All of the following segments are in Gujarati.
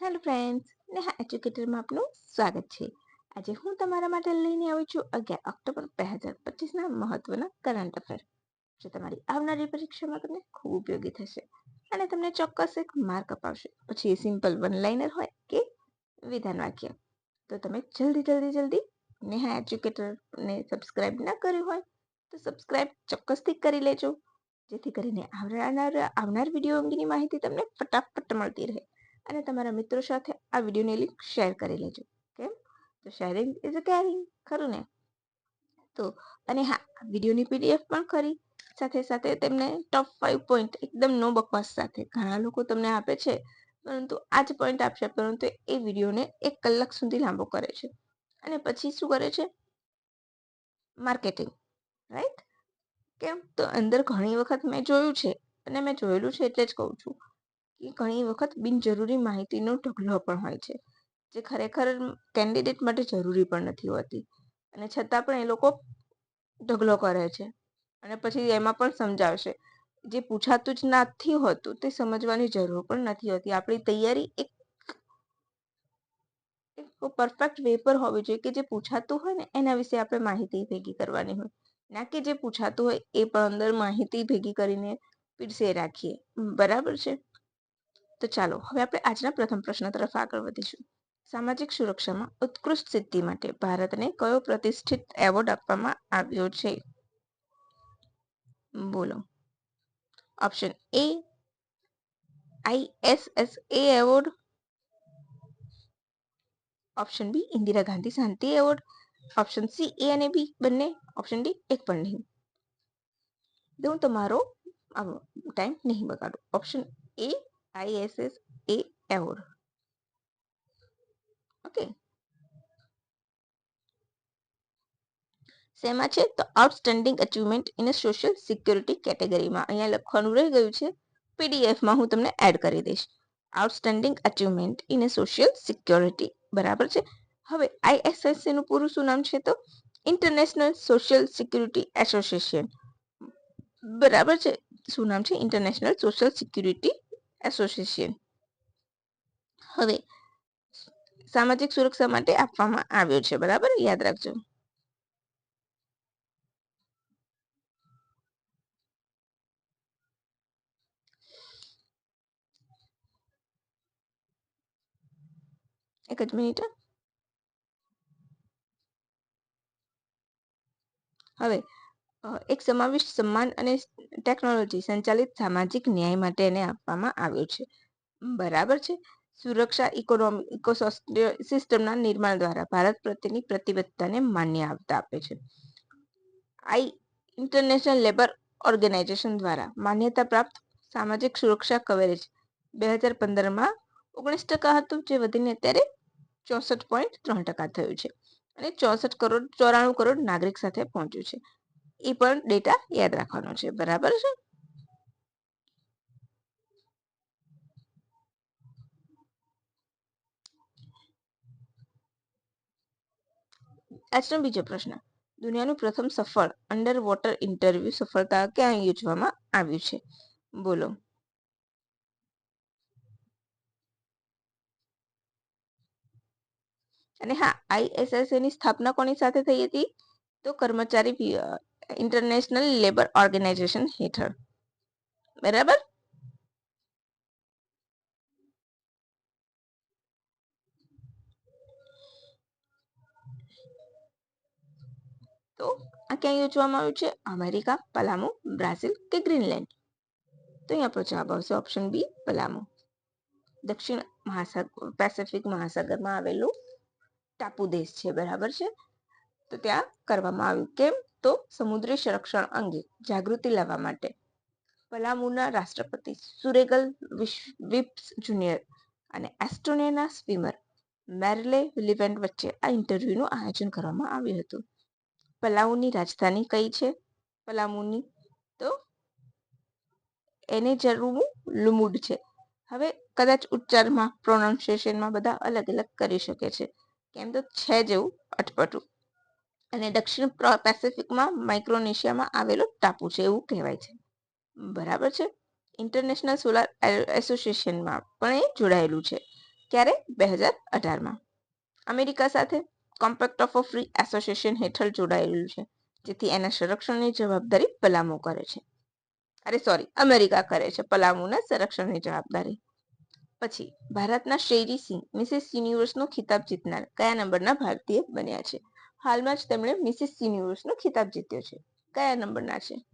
હેલો ફ્રેન્ડ્સ, નેહા એજ્યુકેટરમાં આપનું સ્વાગત છે. આજે હું તમારા માટે લઈને આવી છું અગિયાર ઓક્ટોબર બે હજાર પચીસના મહત્વના કરંટ અફેર જે તમારી આવનારી પરીક્ષામાં તમને ખૂબ ઉપયોગી થશે અને તમને ચોક્કસ એક માર્ક અપાવશે, પછી એ સિમ્પલ વન લાઇનર હોય કે વિધાન વાક્ય, તો તમે જલ્દી જલ્દી જલ્દી નેહા એજ્યુકેટરને સબસ્ક્રાઇબ ના કર્યું હોય, તો સબસ્ક્રાઇબ ચોક્કસથી કરી લેજો. જેથી કરીને આવનાર આવનાર વીડિયો અંગેની માહિતી તમને ફટાફટ મળતી રહે. અને તમારા મિત્રો સાથે આ વિડીયોની લિંક શેર કરી લેજો. કેમ તો શેરિંગ ઇઝ અ કેરિંગ, ખરું ને? તો અને હા વિડીયોની પીડીએફ પણ ખરી. સાથે સાથે તેમને ટોપ ફાઇવ પોઈન્ટ એકદમ નો બકવાસ સાથે ઘણા લોકો તમને આપે છે, પરંતુ આ જ પોઈન્ટ આપશે, પરંતુ એ વિડીયોને એક કલાક સુધી લાંબો કરે છે. અને પછી શું કરે છે? Marketing, right? કેમ? તો અંદર ઘણી વખત મેં જોયું છે, અને મેં જોયેલું છે એટલે જ કહું છું. કે ઘણી વખત બિનજરૂરી માહિતીનો ઢગલો પણ હોય છે, જે ખરેખર કેન્ડિડેટ માટે જરૂરી પણ નથી હોતી. અને છતાં પણ એ લોકો ઢગલો કરે છે અને પછી એમાં પણ સમજાવશે. જે પૂછાતું જ નથી હોતું તે સમજવાની જરૂર પણ નથી હોતી. આપણી તૈયારી એક એક પરફેક્ટ વે પર હોવી જોઈએ કે જે પૂછાતું હોય ને એના વિશે આપણે માહિતી ભેગી કરવાની હોય. ના કે જે પૂછાતું હોય એ પણ અંદર માહિતી ભેગી કરીને પીરસે રાખીએ. બરાબર છે? તો ચાલો, હવે આપણે આજના પ્રથમ પ્રશ્ન તરફ આગળ વધીશું. સામાજિક સુરક્ષામાં ઉત્કૃષ્ટ સિદ્ધિ માટે ભારતને કયો પ્રતિષ્ઠિત એવોર્ડ આપવામાં આવ્યો છે? બોલો. Option A ISS A award. Option B, Indira Gandhi Shanti award. Option C, A અને બી બંને. ઓપ્શન ડી, એક પણ નહીં. હું તમારો ટાઈમ નહીં બગાડું. Option A ISS A award okay શેમાં છે તો outstanding achievement in social security કેટેગરીમાં અહીંયા લખવાનું રહી ગયું છે પીડીએફમાં હું તમને એડ કરી દઈશ outstanding achievement in social security બરાબર છે હવે આઈએસએસસીનું પૂરું શું નામ છે તો ઇન્ટરનેશનલ સોશિયલ સિક્યુરિટી એસોસિએશન બરાબર છે શું નામ છે ઇન્ટરનેશનલ સોશિયલ સિક્યુરિટી એસોસિએશન હવે સામાજિક સુરક્ષા માટે આપવામાં આવ્યો છે બરાબર યાદ રાખજો એક જ મિનિટ હવે એક સમાવિષ્ટ સન્માન અને ટેકનોલોજી સંચાલિત સામાજિક ન્યાય માટે એને આપવામાં આવ્યો છે. બરાબર છે? સુરક્ષા ઇકોનોમી ઇકો સિસ્ટમના નિર્માણ દ્વારા ભારત પ્રત્યેની પ્રતિબદ્ધતાને માન્ય આવતા આપે છે. આઈ, ઇન્ટરનેશનલ લેબર ઓર્ગેનાઇઝેશન દ્વારા માન્યતા પ્રાપ્ત સામાજિક સુરક્ષા કવરેજ બે હજાર પંદરમાં ઓગણીસ ટકા હતું, જે વધીને અત્યારે ચોસઠ પોઈન્ટ ત્રણ ટકા થયું છે અને ચોસઠ કરોડ, ચોરાણું કરોડ નાગરિક સાથે પહોંચ્યું છે. એ પણ ડેટા યાદ રાખવાનો છે. બરાબર છે? આજનો બીજો પ્રશ્ન. દુનિયાનું પ્રથમ સફળ અંડર વોટર ઇન્ટરવ્યુ સફળતા ક્યાં યોજવામાં આવ્યું છે? બોલો. અને હા આઈએસએસની સ્થાપના કોની સાથે થઈ હતી? તો કર્મચારી ઇન્ટરનેશનલ લેબર ઓર્ગેનાઇઝેશન હેઠળ. બરાબર? તો આ ક્યાં યોજવામાં આવ્યું છે? અમેરિકા, પલામુ, બ્રાઝિલ કે ગ્રીનલેન્ડ? તો અહીંયા આપણો જવાબ આવશે ઓપ્શન બી, પલામુ. દક્ષિણ મહાસાગર પેસિફિક મહાસાગરમાં આવેલું ટાપુ દેશ છે. બરાબર છે? તો ત્યાં કરવામાં આવ્યું કેમ? તો સમુદ્રી સંરક્ષણ અંગે જાગૃતિ લાવવા માટે. પલામુના રાષ્ટ્રપતિ સુરેગલ વિપ્સ જુનિયર અને એસ્ટોનિયાના સ્વિમર મેરલે વિલિવેન્ટ વચ્ચે આ ઇન્ટરવ્યૂનું આયોજન કરવામાં આવ્યું હતું. પલાઉની રાજધાની કઈ છે? પલામુની તો એને જરૂર લુમુડ છે. હવે કદાચ ઉચ્ચારમાં, પ્રોનાઉન્સિએશનમાં બધા અલગ અલગ કરી શકે છે. કેમ તો છે જેવું અટપટું. અને દક્ષિણ પેસિફિકમાં માઇક્રોનેશિયામાં આવેલો ટાપુ છે એવું કહેવાય છે. બરાબર છે? ઇન્ટરનેશનલ સોલાર એસોસિએશનમાં પણ એ જોડાયેલું છે. ક્યારે? બે હજાર અઢારમાં. અમેરિકા સાથે કોમ્પેક્ટ ઓફ ફ્રી એસોસિએશન હેઠળ જોડાયેલું છે, જેથી એના સંરક્ષણની જવાબદારી પલામો કરે છે. અરે, સોરી, અમેરિકા કરે છે પલામુના સંરક્ષણની જવાબદારી. પછી, ભારતના શેરી સિંહ, મિસિસ યુનિવર્સનો ખિતાબ જીતનાર કયા નંબરના ભારતીય બન્યા છે? હાલમાં જ તેમણે મિસિસ યુનિવર્સનો ખિતાબ જીત્યો છે. કયા નંબરના છે?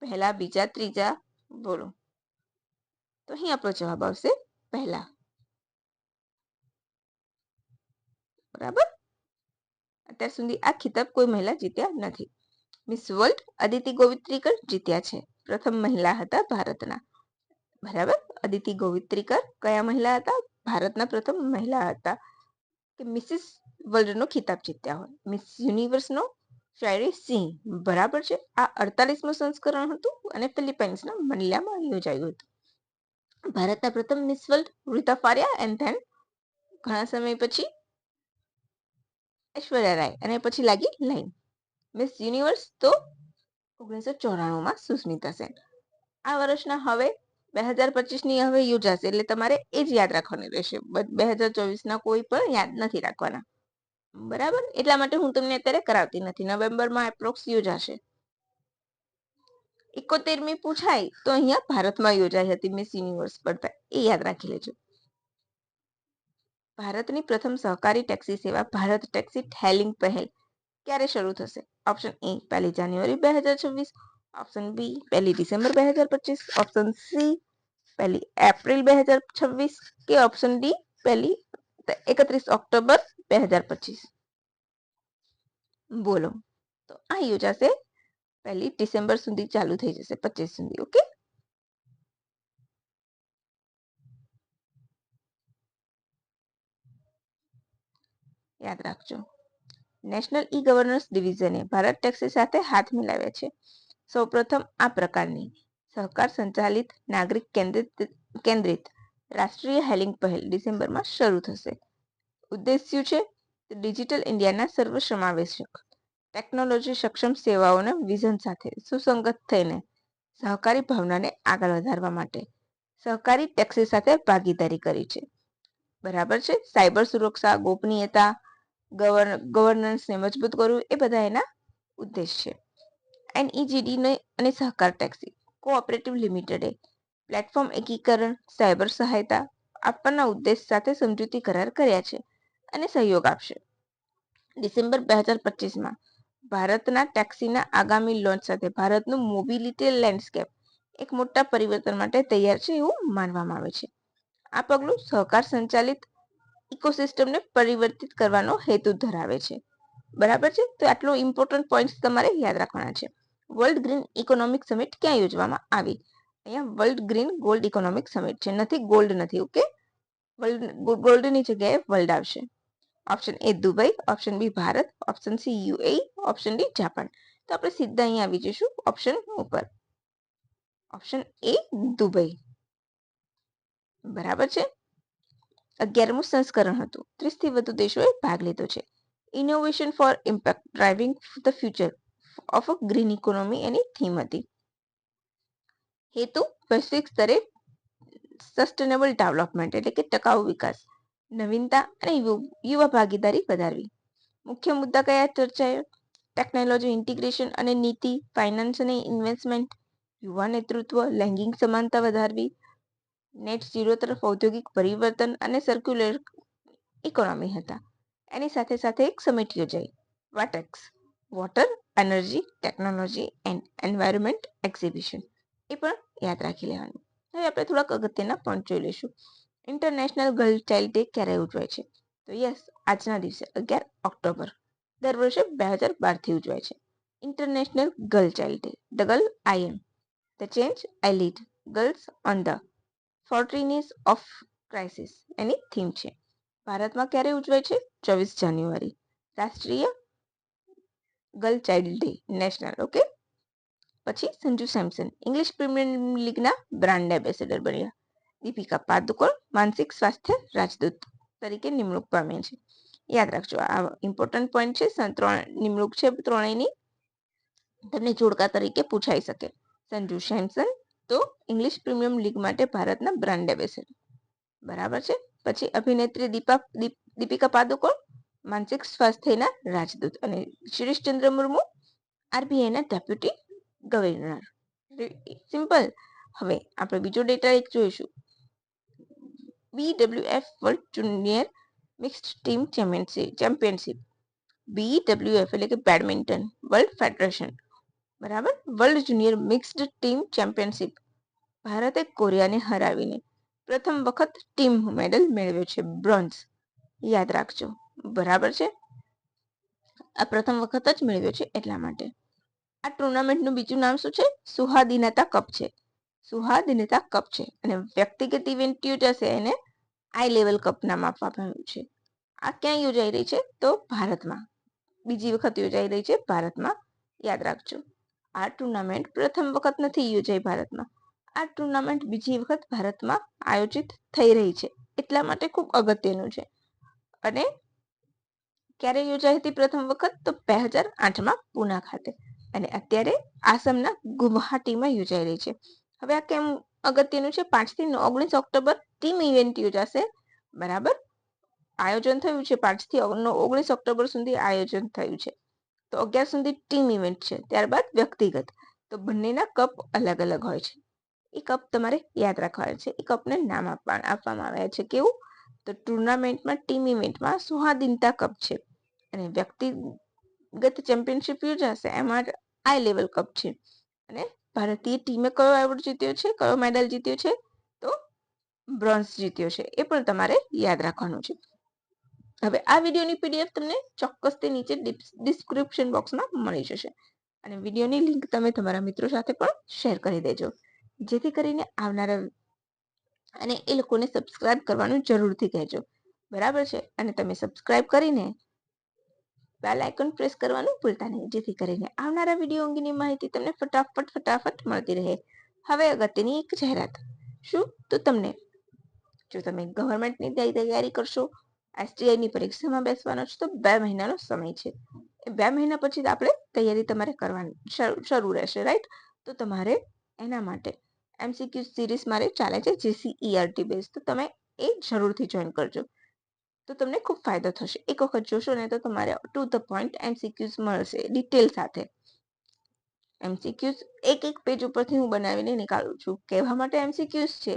પહેલા, બીજા, ત્રીજા? બોલો. તો અહીં આપણો જવાબ આવશે પહેલા. બરાબર? અત્યાર સુધી આ ખિતાબ કોઈ મહિલા જીત્યા નથી. મિસ વર્લ્ડ અદિતિ ગોવિત્રીકર જીત્યા છે. પ્રથમ મહિલા હતા ભારતના. બરાબર? અદિતિ ગોવિત્રીકર કયા મહિલા હતા? ભારતના પ્રથમ મહિલા હતા. કે મિસિસ વર્લ્ડનો ખિતાબ જીત્યા હોય. મિસ યુનિવર્સનો શાયરી સિંહ બરાબર છે? આ અડતાલીસમું સંસ્કરણ હતું અને ફિલિપાઇન્સના મનિલામાં યોજાયું હતું. ભારતના પ્રથમ Miss World Rita Faria and then ઘણા સમય પછી ઐશ્વર્યા રાય અને પછી લાગી લાઈન મિસ યુનિવર્સ તો ઓગણીસો ચોરાણુંમાં સુસ્મિતા સેન આ વર્ષના હવે બે હજાર પચીસની હવે યોજાશે એટલે તમારે એ જ યાદ રાખવાની રહેશે. બે હજાર ચોવીસના કોઈ પણ યાદ નથી રાખવાના. બરાબર? એટલા માટે હું તમને અત્યારે કરાવતી નથી. નવેમ્બરમાં એપ્રોક્સ યોજાશે. એકોતેરમી પૂછાય તો અહીંયા ભારતમાં યોજાઈ હતી મિસ યુનિવર્સ સ્પર્ધા. એ યાદ રાખી લેજો. ભારતની પ્રથમ સહકારી ટેક્સી સેવા ભારત ટેક્સી હેલિંગ પહેલ. ક્યારે શરૂ થશે? ઓપ્શન એ, પહેલી જાન્યુઆરી બે હજાર છવ્વીસ. ઓપ્શન બી, પહેલી ડિસેમ્બર બે હજાર પચીસ. ઓપ્શન સી, પહેલી એપ્રિલ બે હજાર છવ્વીસ. કે ઓપ્શન ડી, પહેલી એકત્રીસ ઓક્ટોબર બે હજાર પચીસ બોલો તો આ યોજાશે પહેલી ડિસેમ્બર સુધી ચાલુ થઈ જશે પચીસ સુધી ઓકે યાદ રાખજો નેશનલ ઈ ગવર્નન્સ ડિવિઝને ભારત ટેક્સી સાથે હાથ મિલાવ્યા છે। સૌપ્રથમ આ પ્રકારની સહકાર સંચાલિત, નાગરિક કેન્દ્રિત કેન્દ્રિત રાષ્ટ્રીય હેલિંગ પહેલ ડિસેમ્બરમાં શરૂ થશે। ઉદ્દેશ્ય છે ડિજિટલ ઇન્ડિયાના સર્વસમાવેશક. ટેકનોલોજી સક્ષમ સેવાઓના વિઝન સાથે સુસંગત થઈને સહકારી ભાવનાને આગળ વધારવા માટે સહકારી ટેક્સી સાથે ભાગીદારી કરી છે. બરાબર છે? સાયબર સુરક્ષા, ગોપનીયતા ગવર્નન્સને મજબૂત કરવું એ બધા એના ઉદ્દેશ છે. એનઈજીડી અને સહકાર ટેક્સી, કોઓપરેટિવ લિમિટેડે પ્લેટફોર્મ એકીકરણ, સાયબર સહાયતા આપવાના ઉદ્દેશ સાથે સમજૂતી કરાર કર્યા છે. અને સહયોગ આપશે. ડિસેમ્બર બે હજાર પચીસમાં ભારતના ટેક્સીના આગામી લોન્ચ સાથે ભારતનું મોબિલિટી લેન્ડસ્કેપ એક મોટા પરિવર્તન માટે તૈયાર છે એવું માનવામાં આવે છે. આ પગલું સહકાર સંચાલિત ઇકોસિસ્ટમને પરિવર્તિત કરવાનો હેતુ ધરાવે છે. બરાબર છે? તો આટલો ઇમ્પોર્ટન્ટ પોઈન્ટ તમારે યાદ રાખવાના છે. વર્લ્ડ ગ્રીન ઇકોનોમિક સમિટ ક્યાં યોજવામાં આવી? અહીંયા World Green Gold Economic Summit છે. નથી ગોલ્ડ નથી ઓકે વર્લ્ડ ગોલ્ડની જગ્યાએ વર્લ્ડ આવશે. Option A Dubai option B Bharat option C UAE option D Japan તો આપણે સીધા અહીંયા આવી જઈશું ઓપ્શન ઉપર. ઓપ્શન એ દુબઈ બરાબર છે? અગિયારમું સંસ્કરણ હતું. ત્રીસથી વધુ દેશોએ ભાગ લીધો છે. Innovation for impact driving the future of a green economy any theme હતી. હેતુ, વૈશ્વિક સ્તરે સસ્ટેનેબલ ડેવલપમેન્ટ એટલે કે ટકાઉ વિકાસ. નવીનતા અને યુવા ભાગીદારી વધારવી. મુખ્ય મુદ્દા કયા ચર્ચાયો? ટેકનોલોજી ઇન્ટિગ્રેશન અને નીતિ, ફાઇનાન્સ અને ઇન્વેસ્ટમેન્ટ, યુવા નેતૃત્વ લૈંગિક સમાનતા વધારવી, નેટ ઝીરો તરફ ઔદ્યોગિક પરિવર્તન અને સર્ક્યુલર ઇકોનોમી હતા. એની સાથે સાથે એક સમિટ યોજાઈ. WATEX water energy technology and environment exhibition એ પણ યાદ રાખી લેવાનું. હવે આપણે થોડાક અગત્યના પોઈન્ટ જોઈ લઈશું. ઇન્ટરનેશનલ ગર્લ ચાઇલ્ડ ડે ક્યારે ઉજવાય છે? તો યસ આજના દિવસે અગિયાર ઓક્ટોબર. દર વર્ષે બે હજાર બારથી ઉજવાય છે. International girl child day the girl I am the change I lead girls on the forefront of crisis any theme છે. ભારતમાં ક્યારે ઉજવાય છે? ચોવીસ જાન્યુઆરી. રાષ્ટ્રીય girl child day national okay પછી સંજુ સેમસન ઇંગ્લિશ પ્રીમિયર લીગના બ્રાન્ડ એમ્બેસેડર બન્યા. દીપિકા પાદુકોણ માનસિક સ્વાસ્થ્ય, રાજદૂત તરીકે નિમણૂક પામ્યા છે. યાદ રાખજો, આ ઇમ્પોર્ટન્ટ પોઈન્ટ છે ત્રણ, નિમણૂક છે ત્રણેયની. તમને જોડકા તરીકે પૂછાઈ શકે. સંજુ સેમસન તો ઇંગ્લિશ પ્રીમિયમ લીગ માટે ભારતના બ્રાન્ડ એમ્બેસેડર. બરાબર છે? પછી અભિનેત્રી દીપ- દીપિકા પાદુકોણ માનસિક સ્વાસ્થ્યના રાજદૂત અને શિરીષચંદ્ર મુર્મુ, આરબીઆઈના ડેપ્યુટી ગવર્નર. સિમ્પલ. હવે આપણે બીજો ડેટા એક જોઈશું. BWF world junior mixed team championship championship BWF એટલે કે બેડમિન્ટન વર્લ્ડ ફેડરેશન બરાબર? World junior mixed team championship ભારતે કોરિયાને હરાવીને પ્રથમ વખત ટીમ મેડલ મેળવ્યો છે બ્રોન્ઝ યાદ રાખજો. બરાબર છે? આ પ્રથમ વખત જ મેળવ્યો છે એટલા માટે. આ ટુર્નામેન્ટનું બીજું નામ શું છે? સુહાદિનતા કપ છે. સુહાદિનતા કપ છે. અને વ્યક્તિગત ઇવેન્ટ યોજાશે એને આઈ લેવલ કપ નામ આપવામાં આવ્યું છે. આ ક્યાં યોજાઈ રહી છે? તો ભારતમાં. બીજી વખત યોજાઈ રહી છે ભારતમાં. યાદ રાખજો. આ ટુર્નામેન્ટ પ્રથમ વખત નથી યોજાઈ ભારતમાં. આ ટુર્નામેન્ટ બીજી વખત ભારતમાં આયોજિત થઈ રહી છે. એટલા માટે ખૂબ અગત્યનું છે. અને ક્યારે યોજાઈ હતી પ્રથમ વખત? તો બે હજાર આઠમાં પૂના ખાતે. અને અત્યારે આસામના ગુવાહાટીમાં યોજાઈ રહી છે. હવે આ કેમ અગત્યનું છે? પાંચથી ઓગણીસ ઓક્ટોબર ટીમ ઇવેન્ટ યોજાશે. બરાબર? આયોજન થયું છે પાંચથી ઓગણીસ ઓક્ટોબર સુધી આયોજન થયું છે. તો અગિયાર સુધી ટીમ ઇવેન્ટ છે. ત્યારબાદ વ્યક્તિગત. તો બંનેના કપ અલગ અલગ હોય છે. એ કપ તમારે યાદ રાખવાના છે. એ કપને નામ આપવા, આપવામાં આવ્યા છે કેવું? તો ટુર્નામેન્ટમાં ટીમ ઇવેન્ટમાં સુહાદિનતા કપ છે. અને વ્યક્તિગત ચેમ્પિયનશિપ યોજાશે. એમાં આઈ લેવલ કપ છે. અને ભારતીય ટીમે કયો એવોર્ડ જીત્યો છે, કયો મેડલ જીત્યો છે? તો બ્રોન્ઝ જીત્યો છે, એ પણ તમારે યાદ રાખવાનું છે. હવે આ વિડીયોની પીડીએફ તમને ચોક્કસથી નીચે ડિસ્ક્રિપ્શન બોક્સમાં મળી જશે. અને વિડીયોની લિંક તમે તમારા મિત્રો સાથે પણ શેર કરી દેજો. જેથી કરીને આવનારા અને એ લોકોને સબસ્ક્રાઇબ કરવાનું જરૂરથી કહેજો. બરાબર છે? અને તમે સબસ્ક્રાઇબ કરીને બેલ આઇકન પ્રેસ કરવાનું ભૂલતા નહીં. જેથી કરીને આવનારા વીડિયો અંગેની માહિતી તમને ફટાફટ ફટાફટ મળતી રહે. હવે અગત્યની એક જાહેરાત. શું? તો તમને, જો તમે ગવર્મેન્ટની તૈયારી કરશો એસટીઆઈની પરીક્ષામાં બેસવાનો છે, તો બે મહિનાનો સમય છે. એ બે મહિના પછી આપણે તૈયારી તમારે કરવાની, શરૂ રહેશે રાઈટ તો તમારે એના માટે એમસીક્યુ સિરીઝ મારે ચાલે છે જેસીઈઆરટી બેઝ તો તમે એ જરૂરથી જોઈન કરજો. તો તમને ખૂબ ફાયદો થશે. એક વખત જોશો ને તો તમારે ટુ ધ પોઈન્ટ એમસીક્યુઝ મળશે ડિટેલ સાથે. એમસીક્યુઝ એક એક પેજ ઉપરથી હું બનાવીને નીકાળું છું. કહેવા માટે એમસીક્યુઝ છે,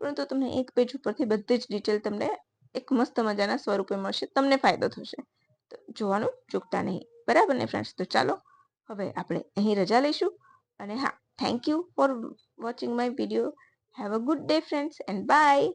પરંતુ તમને એક પેજ ઉપરથી બધી જ ડિટેલ તમને એક મસ્ત મજાના સ્વરૂપે મળશે. તમને ફાયદો થશે. તો જોવાનું ચૂકતા નહીં. બરાબર ને ફ્રેન્ડ્સ તો ચાલો, હવે આપણે અહીં રજા લઈશું. અને હા thank you for watching my video have a good day friends and bye